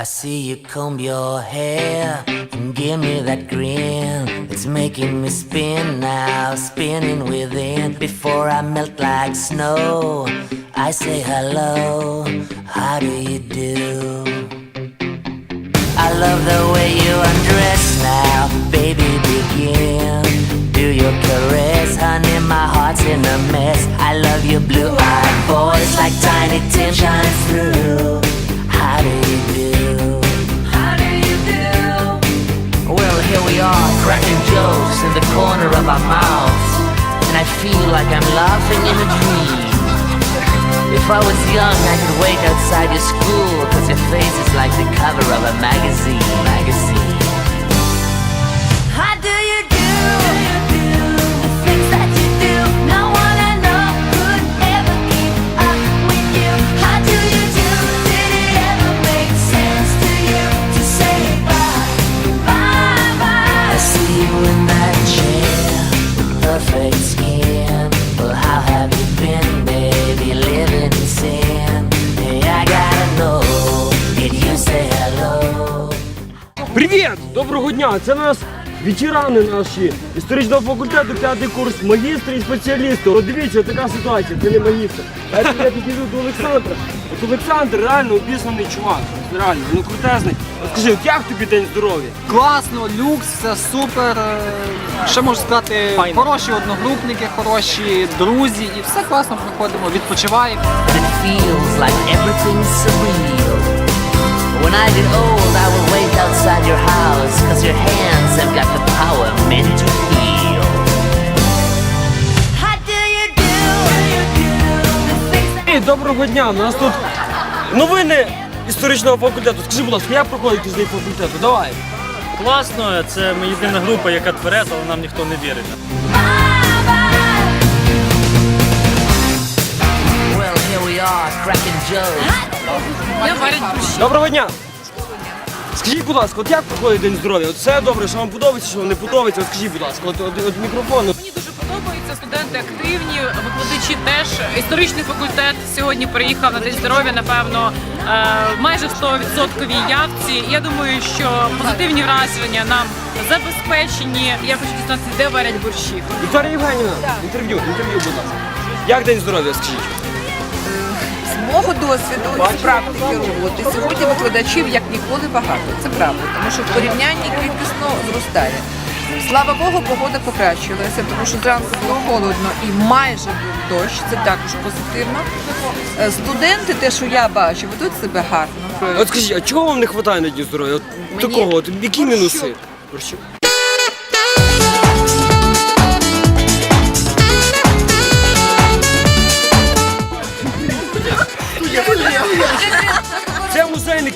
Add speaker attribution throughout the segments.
Speaker 1: I see you comb your hair and give me that grin. It's making me spin now, spinning within. Before I melt like snow, I say hello. How do you do? I love the way you undress now, baby. Begin. Do your caress, honey. My heart's in a mess. I love your blue-eyed voice like Tiny Tim shines through. How do you do? How do you do? Well, here we are, cracking jokes in the corner of our mouths, and I feel like I'm laughing in a dream. If I was young, I could wait outside your school, cause your face is like the cover of a magazine. Magazine.
Speaker 2: Привіт! Доброго дня! Це нас ветерани наші історичного факультету, п'ятий курс, магістри і спеціалісти. От дивіться, така ситуація, це не магістр. А я я підійду до Олександра. От Олександр реально обізнаний чувак. Реально, ну крутезний. От скажи, от як тобі день здоров'я?
Speaker 3: Класно, люкс, все супер. е, Ще можу сказати, хороші одногрупники, хороші друзі, і все класно проходимо, відпочиваємо.
Speaker 1: It feels like everything's surreal. When I get old, I will outside your house, cause your hands have got the power meant to heal. How do you do? The things that
Speaker 2: Ей, доброго дня! У нас тут новини історичного факультету. Скажи, будь ласка, як проходить тиждень факультету? Давай.
Speaker 4: Класно, це ми єдина група, яка твереза, але нам ніхто не вірить.
Speaker 2: Доброго дня! Скажіть, будь ласка, от як проходить день здоров'я? От все добре, що вам подобається, що вам не подобається? От скажіть, будь ласка, от, от, от мікрофон.
Speaker 5: Мені дуже подобається, студенти активні, викладачі теж. Історичний факультет сьогодні приїхав на день здоров'я, напевно, е, майже в 100% явці. Я думаю, що позитивні враження нам забезпечені. Я хочу дізнатися, де варять борщі.
Speaker 2: Вікторія Євгенівна, інтерв'ю, інтерв'ю, будь ласка. Як день здоров'я, скажіть?
Speaker 6: З мого досвіду з практики роботи сьогодні викладачів як ніколи багато. Це правда, тому що в порівнянні кількісно зростає. Слава Богу, погода покращилася, тому що зранку було холодно і майже був дощ. Це також позитивно. Е, Студенти, те, що я бачу, ведуть себе гарно.
Speaker 2: От скажіть, а чого вам не вистачає на дні здоров'я? От
Speaker 6: Мені
Speaker 2: такого, от які мінуси? Борщу.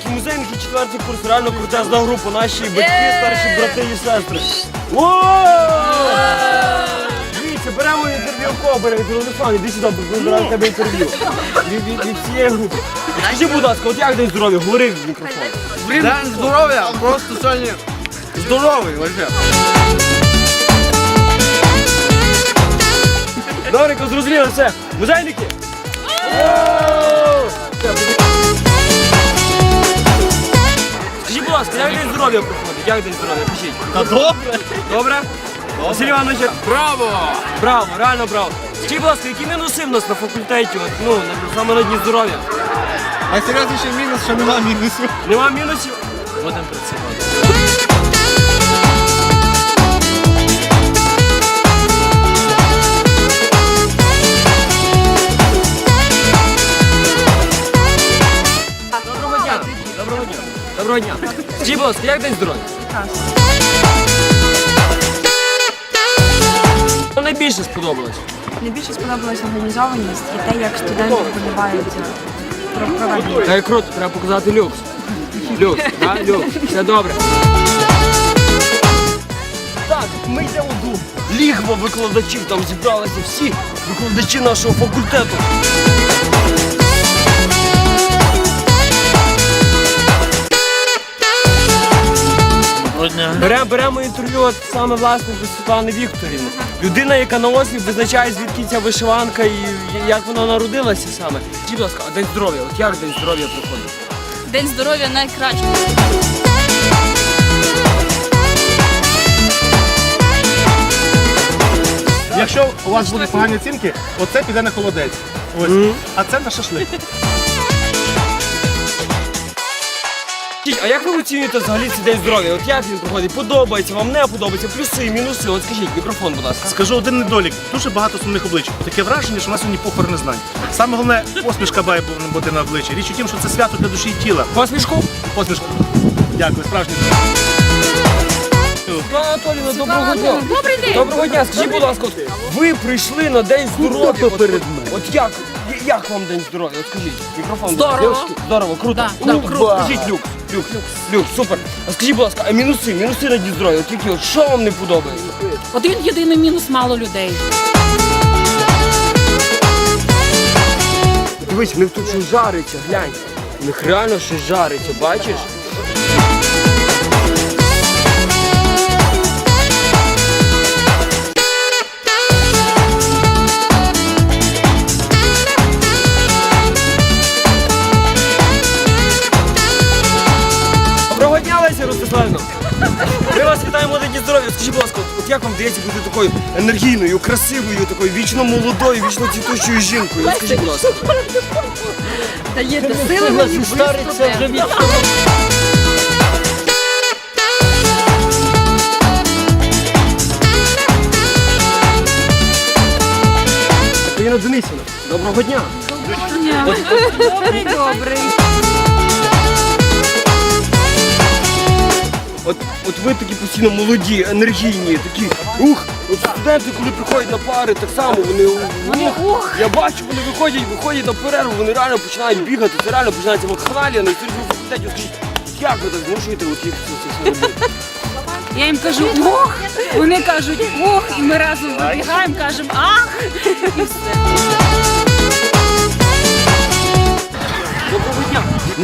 Speaker 2: Це музейники, музейники четвертий курс, реально крутезна група, наші батьки, старші брати і сестри. Дивіться, беремо інтерв'ю в кого беремо Руслан, іди сюди, бо беремо в тебе інтерв'ю. Від, від, від всієї групи. Скажи, будь ласка, от як день здоров'я? Говори в мікрофон.
Speaker 7: День здоров'я, просто сьогодні здоровий вообще.
Speaker 2: Добренько, зрозуміло, все. Музейники! Воу! Як день здоров'я проходить? Як день здоров'я? Пишіть.
Speaker 7: Та добре.
Speaker 2: Добре? Василь Іванович,
Speaker 7: Браво!
Speaker 2: браво, реально браво. Скажіть, будь ласка, які мінуси в нас на факультеті, от, ну, на- саме на дні здоров'я?
Speaker 7: Найсерйозніший мінус, що нема мінусів.
Speaker 2: Нема мінусів?
Speaker 4: Будемо працювати.
Speaker 2: Ласка, як день здоров'я? Що найбільше сподобалось?
Speaker 8: Найбільше сподобалася організованість і те, як студенти вболівають про проведення.
Speaker 2: Та круто, треба показати люкс. Люкс, так? Люкс. Все добре. Так, ми йдемо до лігва викладачів. Там зібралися всі викладачі нашого факультету.
Speaker 4: Доброго дня.
Speaker 2: Беремо, беремо інтерв'ю от саме власне до Світлани Вікторівни. Людина, яка на осліп визначає, звідки ця вишиванка і як вона народилася саме. Скажіть, будь ласка, а день здоров'я? От як день здоров'я проходить?
Speaker 9: День здоров'я найкраще.
Speaker 7: Якщо у вас будуть погані оцінки, оце піде на холодець. Ось. А це на шашлик.
Speaker 2: Скажіть, А як ви оцінюєте взагалі цей день здоров'я? От як він проходить? Подобається, вам не подобається, плюси, мінуси. От скажіть, мікрофон, будь ласка.
Speaker 7: Скажу один недолік. Дуже багато сумних облич. Таке враження, що у нас сьогодні похорони знань. Саме головне, посмішка має бути на обличчі. Річ у тім, що це свято для душі і тіла.
Speaker 2: Посмішку?
Speaker 7: Посмішка. Дякую, справжній.
Speaker 2: Світлана Анатоліївна, доброго дня. Добрий день. Доброго дня. Скажіть, будь ласка, от ви прийшли на день здоров'я. От, от як? Як вам день здоров'я? От скажіть, мікрофон.
Speaker 5: Здорово.
Speaker 2: Дівчатки, Здорово, круто.
Speaker 5: Да,
Speaker 2: Ну,
Speaker 5: да, круто.
Speaker 2: Скажіть, люк, люк, люк, супер. А скажіть, будь ласка, а мінуси, мінуси на здоров'я? От які, от що вам не подобається?
Speaker 5: Один єдиний мінус мало людей.
Speaker 2: Дивись, в них тут щось жариться, глянь. В них реально щось жариться, бачиш? Ласка, от як вам вдається бути такою енергійною, красивою, такою вічно молодою, вічно цвітучою жінкою? От Скажіть, будь ласка.
Speaker 8: Даєте сили мені
Speaker 4: вже від
Speaker 2: Ірина Денисівна, доброго дня.
Speaker 8: Добрий, добрий.
Speaker 2: От, от ви такі постійно молоді, енергійні, такі ух. От студенти, коли приходять на пари, так само вони ух. Я бачу, вони виходять, виходять на перерву, вони реально починають бігати, це реально починається вакханалія на історичному факультеті. Скажіть, як ви так змушуєте от їх це, все робити?
Speaker 5: Я їм кажу ох, вони кажуть ох, і ми разом вибігаємо, кажемо ах, і все.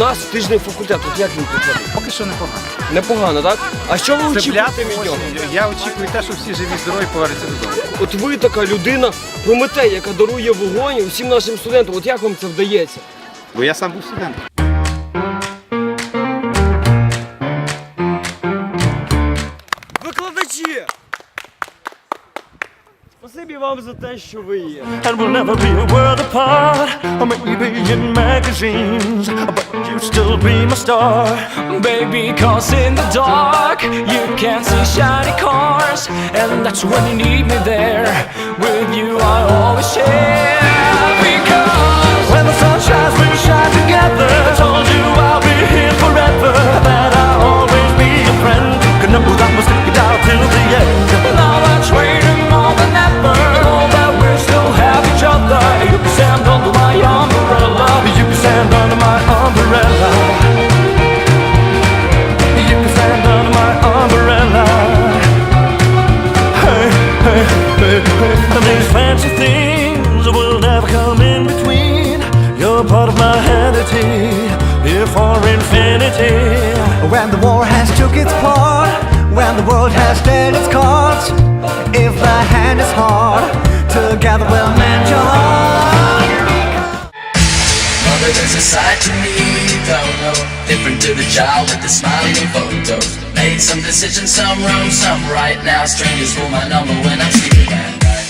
Speaker 2: Нас тиждень факультет, от як він проходить?
Speaker 3: Поки що непогано.
Speaker 2: Непогано, так? А що ви очікуєте від нього?
Speaker 7: Я очікую те, що всі живі, здорові повернуться додому.
Speaker 2: От ви така людина, Прометей, яка дарує вогонь усім нашим студентам. От як вам це вдається?
Speaker 7: Бо я сам був студент.
Speaker 2: Викладачі! Спасибі вам за те, що ви є.
Speaker 10: and we'll never be a world apart, or maybe in magazines, but you still be my star. Baby, cause in the dark, you can see shiny cars, and that's when you need me there. With you, I always share. Because when the sun shines, we shine together. I told you I'll be here forever, infinity.
Speaker 11: When the war has took its part, when the world has dealt its cards, if the hand is hard, together we'll mend your heart.
Speaker 1: Mother is a side to me you don't know Different to the child with the smiling photos Made some decisions, some wrong, some right now Strangers for my number when I'm sleeping